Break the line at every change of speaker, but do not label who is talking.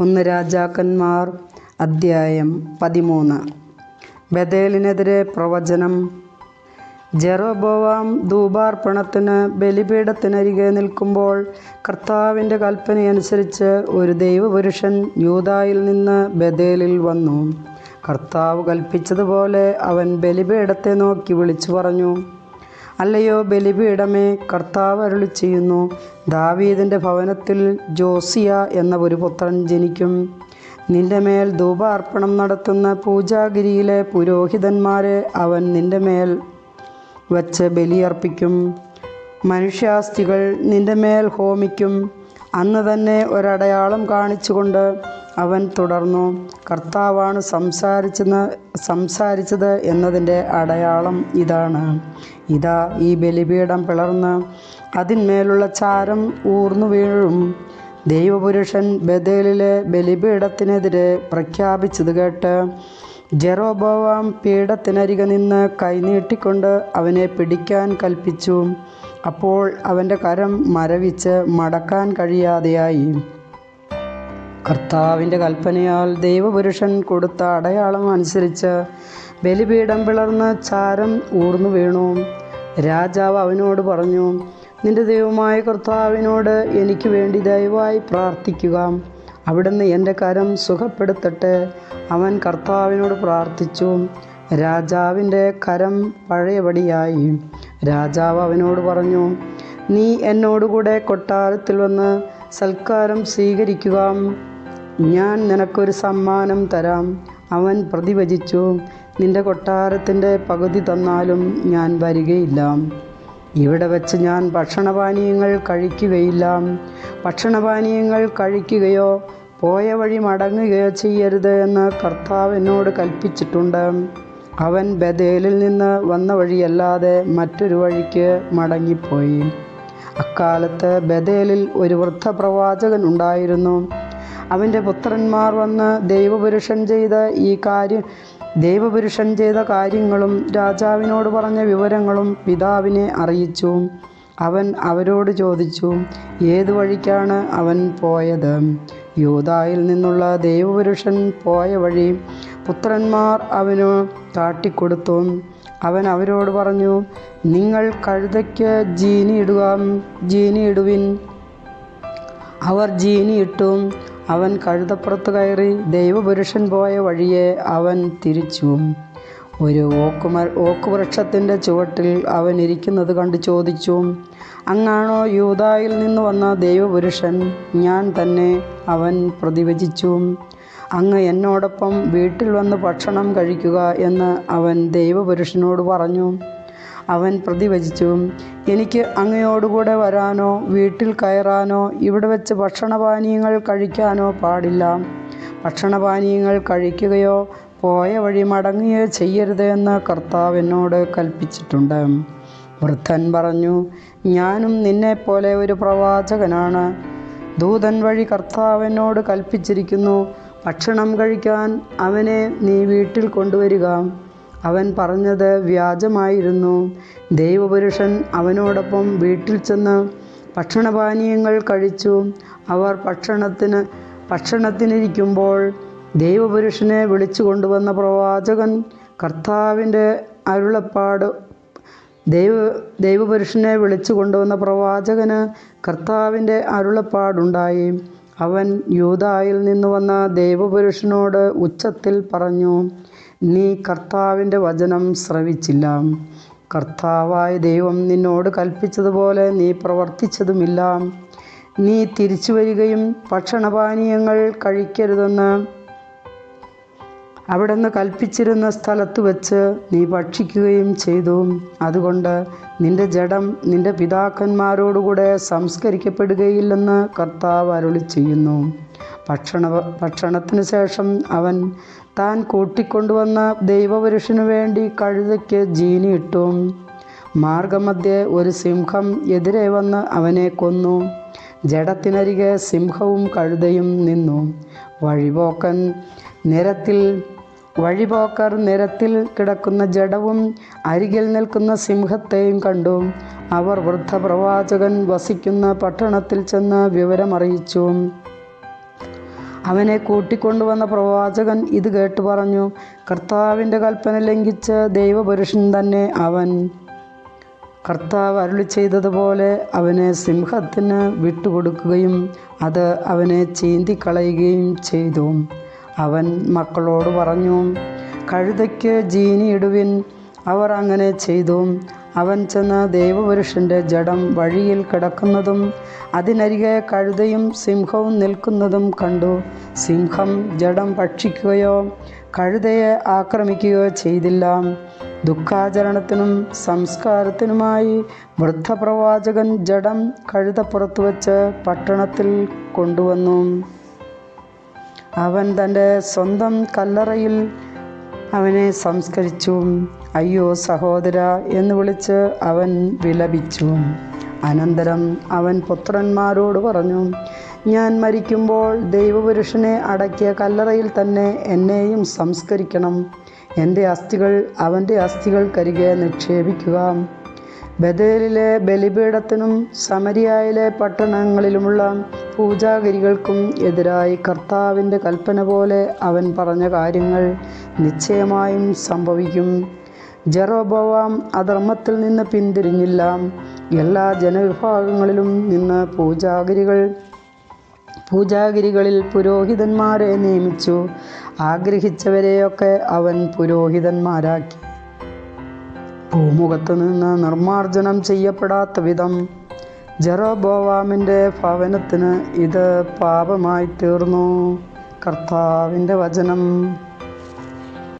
ഒന്ന് രാജാക്കന്മാർ അദ്ധ്യായം പതിമൂന്ന്. ബദേലിനെതിരെ പ്രവചനം. ജെറോബോവാം ധൂപാർപ്പണത്തിന് ബലിപീഠത്തിനരികെ നിൽക്കുമ്പോൾ കർത്താവിന്റെ കൽപ്പനയനുസരിച്ച് ഒരു ദൈവപുരുഷൻ യൂതായിൽ നിന്ന് ബദേലിൽ വന്നു. കർത്താവ് കൽപ്പിച്ചതുപോലെ അവൻ ബലിപീഠത്തെ നോക്കി വിളിച്ചു പറഞ്ഞു. അല്ലയോ ബലിപീഠമേ കർത്താവ് അരുളി ചെയ്യുന്നു ദാവീദിന്റെ ഭവനത്തിൽ ജോസിയ എന്ന ഒരു പുത്രൻ ജനിക്കും. നിന്റെ മേൽ ധൂപാർപ്പണം നടത്തുന്ന പൂജാഗിരിയിലെ പുരോഹിതന്മാരെ അവൻ നിന്റെ മേൽ വച്ച് ബലിയർപ്പിക്കും. മനുഷ്യാസ്ഥികൾ നിന്റെ മേൽ ഹോമിക്കും. അന്ന് തന്നെ ഒരടയാളം കാണിച്ചുകൊണ്ട് അവൻ തുടർന്നു കർത്താവാണ് സംസാരിച്ചെന്ന് സംസാരിച്ചത് എന്നതിന്റെ അടയാളം ഇതാണ്. ഇതാ ഈ ബലിപീഠം പിളർന്ന് അതിന്മേലുള്ള ചാരം ഊർന്നു വീഴും. ദൈവപുരുഷൻ ബദേലിലെ ബലിപീഠത്തിനെതിരെ പ്രഖ്യാപിച്ചത് കേട്ട് ജെറോബോവാം പീഠത്തിനരികെ നിന്ന് കൈനീട്ടിക്കൊണ്ട് അവനെ പിടിക്കാൻ കൽപ്പിച്ചു. അപ്പോൾ അവന്റെ കരം മരവിച്ച് മടക്കാൻ കഴിയാതെയായി. കർത്താവിന്റെ കൽപ്പനയാൽ ദൈവപുരുഷൻ കൊടുത്ത അടയാളം അനുസരിച്ച് ബലിപീഠം പിളർന്ന് ചാരം ഊർന്നു വീണു. രാജാവ് അവനോട് പറഞ്ഞു നിന്റെ ദൈവമായ കർത്താവിനോട് എനിക്ക് വേണ്ടി ദയവായി പ്രാർത്ഥിക്കുക. അവിടുന്ന് എന്റെ കരം സുഖപ്പെടുത്തട്ടെ. അവൻ കർത്താവിനോട് പ്രാർത്ഥിച്ചു. രാജാവിന്റെ കരം പഴയപടിയായി. രാജാവ് അവനോട് പറഞ്ഞു നീ എന്നോടുകൂടെ കൊട്ടാരത്തിൽ വന്ന് സൽക്കാരം സ്വീകരിക്കുക. ഞാൻ നിനക്കൊരു സമ്മാനം തരാം. അവൻ പ്രതിവചിച്ചു നിന്റെ കൊട്ടാരത്തിന്റെ പകുതി തന്നാലും ഞാൻ വരികയില്ല. ഇവിടെ വച്ച് ഞാൻ ഭക്ഷണപാനീയങ്ങൾ കഴിക്കുകയില്ല. ഭക്ഷണപാനീയങ്ങൾ കഴിക്കുകയോ പോയ വഴി മടങ്ങുകയോ ചെയ്യരുത് എന്ന് കർത്താവ് എന്നോട് കൽപ്പിച്ചിട്ടുണ്ട്. അവൻ ബദേലിൽ നിന്ന് വന്ന വഴിയല്ലാതെ മറ്റൊരു വഴിക്ക് മടങ്ങിപ്പോയി. അക്കാലത്ത് ബദേലിൽ ഒരു വൃദ്ധ പ്രവാചകൻ ഉണ്ടായിരുന്നു. അവന്റെ പുത്രന്മാർ വന്ന് ദൈവപുരുഷൻ ചെയ്ത ഈ കാര്യം ദൈവപുരുഷൻ ചെയ്ത കാര്യങ്ങളും രാജാവിനോട് പറഞ്ഞ വിവരങ്ങളും പിതാവിനെ അറിയിച്ചു. അവൻ അവരോട് ചോദിച്ചു ഏതു വഴിക്കാണ് അവൻ പോയത്? യൂതായിൽ നിന്നുള്ള ദൈവപുരുഷൻ പോയ വഴി പുത്രന്മാർ അവന് കാട്ടിക്കൊടുത്തു. അവൻ അവരോട് പറഞ്ഞു നിങ്ങൾ കഴുതയ്ക്ക് ജീനി ഇടുക ജീനി ഇടുവിൻ. അവർ ജീനി ഇട്ടു. അവൻ കഴുതപ്പുറത്ത് കയറി ദൈവപുരുഷൻ പോയ വഴിയെ അവൻ തിരിച്ചു. ഒരു ഓക്കുമ ഓക്കുവൃക്ഷത്തിന്റെ ചുവട്ടിൽ അവൻ ഇരിക്കുന്നത് കണ്ട് ചോദിച്ചു അങ്ങാണോ യൂതായിൽ നിന്ന് വന്ന ദൈവപുരുഷൻ? ഞാൻ തന്നെ. അവൻ പ്രതിവചിച്ചു അങ്ങ് എന്നോടൊപ്പം വീട്ടിൽ വന്ന് ഭക്ഷണം കഴിക്കുക എന്ന് അവൻ ദൈവപുരുഷനോട് പറഞ്ഞു. അവൻ പ്രതിവചിച്ചു. എനിക്ക് അങ്ങയോടുകൂടെ വരാനോ വീട്ടിൽ കയറാനോ ഇവിടെ വെച്ച് ഭക്ഷണപാനീയങ്ങൾ കഴിക്കാനോ പാടില്ല. ഭക്ഷണപാനീയങ്ങൾ കഴിക്കുകയോ പോയ വഴി മടങ്ങുകയോ ചെയ്യരുത് എന്ന് കർത്താവ് എന്നോട് കൽപ്പിച്ചിട്ടുണ്ട്. വൃദ്ധൻ പറഞ്ഞു ഞാനും നിന്നെപ്പോലെ ഒരു പ്രവാചകനാണ്. ദൂതൻ വഴി കർത്താവിനോട് കൽപ്പിച്ചിരിക്കുന്നു. ഭക്ഷണം കഴിക്കാൻ അവനെ നീ വീട്ടിൽ കൊണ്ടുവരിക. അവൻ പറഞ്ഞത് വ്യാജമായിരുന്നു. ദൈവപുരുഷൻ അവനോടൊപ്പം വീട്ടിൽ ചെന്ന് ഭക്ഷണപാനീയങ്ങൾ കഴിച്ചു. അവർ ഭക്ഷണത്തിന് ഭക്ഷണത്തിനിരിക്കുമ്പോൾ ദൈവപുരുഷനെ വിളിച്ചു കൊണ്ടുവന്ന പ്രവാചകൻ കർത്താവിന്റെ അരുളപ്പാട് ദൈവ ദൈവപുരുഷനെ വിളിച്ചു കൊണ്ടുവന്ന പ്രവാചകന് കർത്താവിന്റെ അരുളപ്പാടുണ്ടായി. അവൻ യൂതായിൽ നിന്ന് വന്ന ദൈവപുരുഷനോട് ഉച്ചത്തിൽ പറഞ്ഞു നീ കർത്താവിന്റെ വചനം ശ്രവിച്ചില്ല. കർത്താവായ ദൈവം നിന്നോട് കൽപ്പിച്ചതുപോലെ നീ പ്രവർത്തിച്ചതുമില്ല. നീ തിരിച്ചു വരികയും ഭക്ഷണപാനീയങ്ങൾ കഴിക്കരുതെന്ന് അവിടുന്ന് കൽപ്പിച്ചിരുന്ന സ്ഥലത്ത് വെച്ച് നീ ഭക്ഷിക്കുകയും ചെയ്തു. അതുകൊണ്ട് നിന്റെ ജഡം നിന്റെ പിതാക്കന്മാരോടുകൂടെ സംസ്കരിക്കപ്പെടുകയില്ലെന്ന് കർത്താവ് അരുളി ചെയ്യുന്നു ഭക്ഷണ ഭക്ഷണത്തിന് ശേഷം അവൻ താൻ കൂട്ടിക്കൊണ്ടുവന്ന ദൈവപുരുഷനു വേണ്ടി കഴുതയ്ക്ക് ജീനിയിട്ടു മാർഗമധ്യേ ഒരു സിംഹം എതിരെ വന്ന് അവനെ കൊന്നു. ജഡത്തിനരികെ സിംഹവും കഴുതയും നിന്നു. വഴിപോക്കൻ നിരത്തിൽ വഴിപോക്കർ നിരത്തിൽ കിടക്കുന്ന ജഡവും അരികിൽ നിൽക്കുന്ന സിംഹത്തെയും കണ്ടു. അവർ വൃദ്ധപ്രവാചകൻ വസിക്കുന്ന പട്ടണത്തിൽ ചെന്ന് വിവരമറിയിച്ചു. അവനെ കൂട്ടിക്കൊണ്ടുവന്ന പ്രവാചകൻ ഇത് കേട്ടു പറഞ്ഞു കർത്താവിന്റെ കൽപ്പന ലംഘിച്ച ദൈവപുരുഷൻ തന്നെ അവൻ. കർത്താവ് അരുളി ചെയ്തതുപോലെ അവനെ സിംഹത്തിന് വിട്ടുകൊടുക്കുകയും അത് അവനെ ചീന്തിക്കളയുകയും ചെയ്തു. അവൻ മക്കളോട് പറഞ്ഞു കഴുതയ്ക്ക് ജീനിയിടുവിൻ അവർ അങ്ങനെ ചെയ്തു. അവൻ ചെന്ന് ദേവപുരുഷന്റെ ജഡം വഴിയിൽ കിടക്കുന്നതും അതിനരികെ കഴുതയും സിംഹവും നിൽക്കുന്നതും കണ്ടു. സിംഹം ജഡം ഭക്ഷിക്കുകയോ കഴുതയെ ആക്രമിക്കുകയോ ചെയ്തില്ല. ദുഃഖാചരണത്തിനും സംസ്കാരത്തിനുമായി വൃദ്ധപ്രവാചകൻ ജഡം കഴുതപ്പുറത്ത് വച്ച് പട്ടണത്തിൽ കൊണ്ടുവന്നു. അവൻ തന്റെ സ്വന്തം കല്ലറയിൽ അവനെ സംസ്കരിച്ചു. അയ്യോ സഹോദര എന്ന് വിളിച്ച് അവൻ വിലപിച്ചു. അനന്തരം അവൻ പുത്രന്മാരോട് പറഞ്ഞു ഞാൻ മരിക്കുമ്പോൾ ദൈവപുരുഷനെ അടക്കിയ കല്ലറയിൽ തന്നെ എന്നെയും സംസ്കരിക്കണം. എന്റെ അസ്ഥികൾ അവന്റെ അസ്ഥികൾക്കരികെ നിക്ഷേപിക്കുക. ബദേലിലെ ബലിപീഠത്തിനും സമരിയായിലെ പട്ടണങ്ങളിലുമുള്ള പൂജാഗിരികൾക്കും എതിരായി കർത്താവിന്റെ കൽപ്പന പോലെ അവൻ പറഞ്ഞ കാര്യങ്ങൾ നിശ്ചയമായും സംഭവിക്കും. ജെറോബവാം അധർമ്മത്തിൽ നിന്ന് പിന്തിരിഞ്ഞില്ല. എല്ലാ ജനവിഭാഗങ്ങളിലും നിന്ന് പൂജാഗിരികൾ പൂജാഗിരികളിൽ പുരോഹിതന്മാരെ നിയമിച്ചു. ആഗ്രഹിച്ചവരെയൊക്കെ അവൻ പുരോഹിതന്മാരാക്കി. ഭൂമുഖത്ത് നിന്ന് നിർമ്മാർജനം ചെയ്യപ്പെടാത്ത വിധം ജെറോബോവാമിന്റെ ഭവനത്തിന് ഇത് പാപമായി തീർന്നു. കർത്താവിന്റെ വചനം.